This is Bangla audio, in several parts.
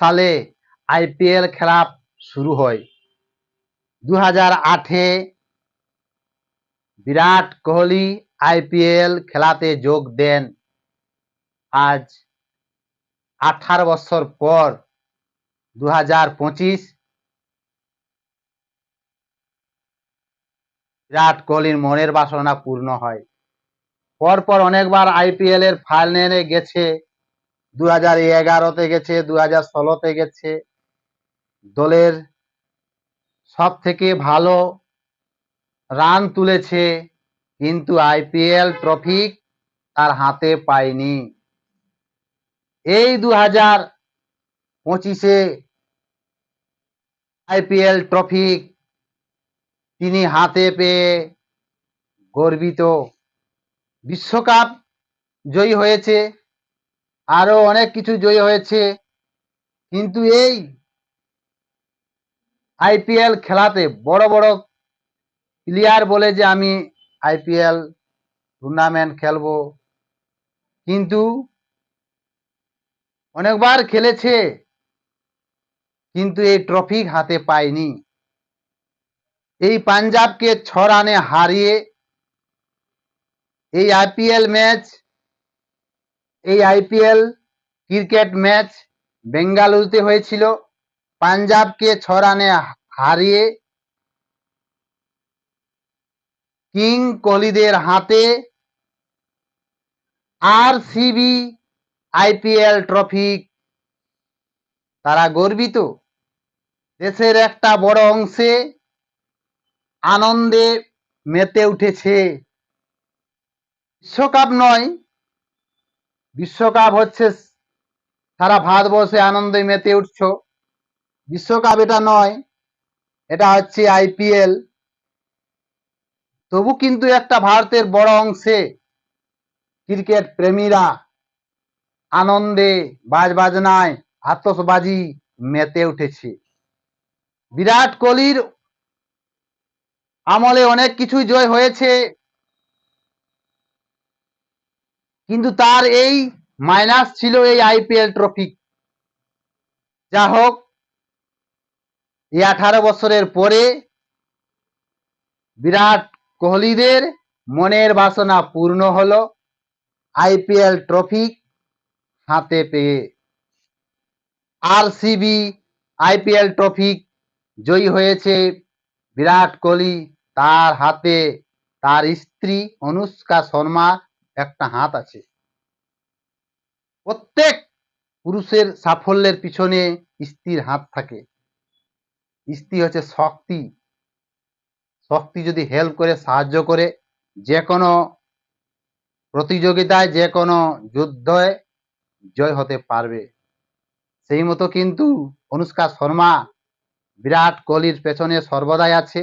সালে আইপিএল খেলা শুরু হয়। দু আটে বিরাট কোহলি আইপিএল খেলাতে যোগ দেন। আজ আঠারো বছর পর দু বিরাট কোহলির মনের বাসনা পূর্ণ হয়। পরপর অনেকবার আইপিএল এর ফাইনালে গেছে দু হাজার এগারোতে গেছে দু হাজার ষোলোতে গেছে। দলের সব থেকে ভালো রান তুলেছে কিন্তু আইপিএল ট্রফি তার হাতে পায়নি। এই দু হাজার পঁচিশে আইপিএল ট্রফি তিনি হাতে পেয়ে গর্বিত। বিশ্বকাপ জয়ী হয়েছে। আরও অনেক কিছু জয়ী হয়েছে। কিন্তু এই আইপিএল খেলাতে বড় বড় প্লেয়ার বলে যে আমি আইপিএল টুর্নামেন্ট খেলব। কিন্তু অনেকবার খেলেছে, কিন্তু এই ট্রফি হাতে পায়নি। এই পাঞ্জাবকে ছ রানে হারিয়ে এই আইপিএল ম্যাচ এই আইপিএল ক্রিকেট ম্যাচ বেঙ্গালুরুতে হয়েছিল। পাঞ্জাবকে ছ রানে হারিয়ে কিং কোহলিদের হাতে আর সিবি আইপিএল ট্রফি। তারা গর্বিত। দেশের একটা বড় অংশে আনন্দে মেতে উঠেছে। বিশ্বকাপ নয় বিশ্বকাপ হচ্ছে সারা ভারতবর্ষে আনন্দে মেতে উঠছ। বিশ্বকাপ এটা নয়, এটা হচ্ছে আইপিএল তবু কিন্তু একটা ভারতের বড় অংশে ক্রিকেট প্রেমীরা আনন্দে বাজ বাজনায় আতসবাজি মেতে উঠেছে। বিরাট কোহলির আমলে অনেক কিছুই জয় হয়েছে। কিন্তু তার এই মাইনাস ছিল এই আইপিএল ট্রফি যা হোক, এই আঠারো বছরের পরে বিরাট কোহলিদের মনের বাসনা পূর্ণ হলো আইপিএল ট্রফি হাতে পেয়ে। আর সিবি আইপিএল ট্রফি জয়ী হয়েছে বিরাট কোহলি, তার হাতে তার স্ত্রী অনুষ্কা শর্মা। একটা হাত আছে। প্রত্যেক পুরুষের সাফল্যের পিছনে স্ত্রীর হাত থাকে। স্ত্রী হচ্ছে শক্তি। শক্তি যদি হেল্প করে, সাহায্য করে যে কোনো প্রতিযোগিতায় যে কোনো যুদ্ধে জয় হতে পারবে। সেই মতো কিন্তু অনুষ্কা শর্মা বিরাট কোহলির পেছনে সর্বদাই আছে।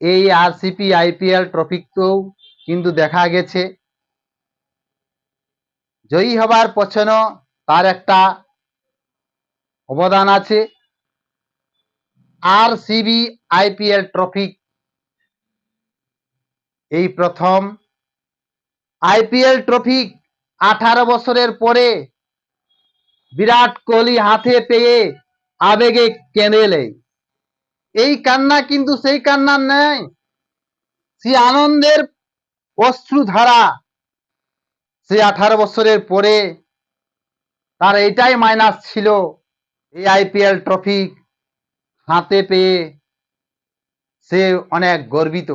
এই আরসিপি আইপিএল ট্রফিতেও কিন্তু দেখা গেছে। জয়ী হবার পছনে তার একটা অবদান আছে। আর সিবি আইপিএল ট্রফি, এই প্রথম। আইপিএল ট্রফি আঠারো বছরের পরে বিরাট কোহলি হাতে পেয়ে আবেগে কেঁদেলে এই কান্না কিন্তু সেই কান্না নেই সে আনন্দের অশ্রুধারা সে আঠারো বছরের পরে তার এটাই মাইনাস ছিল, এই আইপিএল ট্রফি হাতে পেয়ে সে অনেক গর্বিত।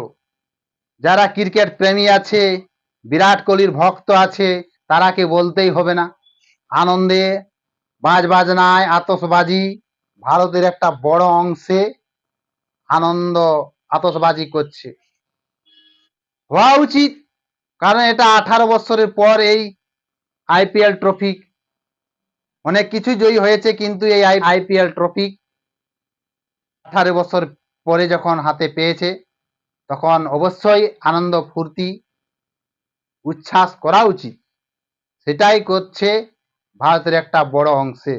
যারা ক্রিকেট প্রেমী আছে, বিরাট কোহলির ভক্ত আছে, তারাকে বলতেই হবে না। আনন্দে বাজ বাজনায় আতসবাজি ভারতের একটা বড় অংশে আনন্দ আতসবাজি করছে। হওয়া উচিত কারণ এটা আঠারো বছরের পর এই আইপিএল ট্রফি। অনেক কিছু জয়ী হয়েছে, কিন্তু এই আইপিএল ট্রফি আঠারো বছর পরে যখন হাতে পেয়েছে, তখন অবশ্যই আনন্দ, ফুর্তি, উচ্ছ্বাস করা উচিত। সেটাই করছে ভারতের একটা বড় অংশে।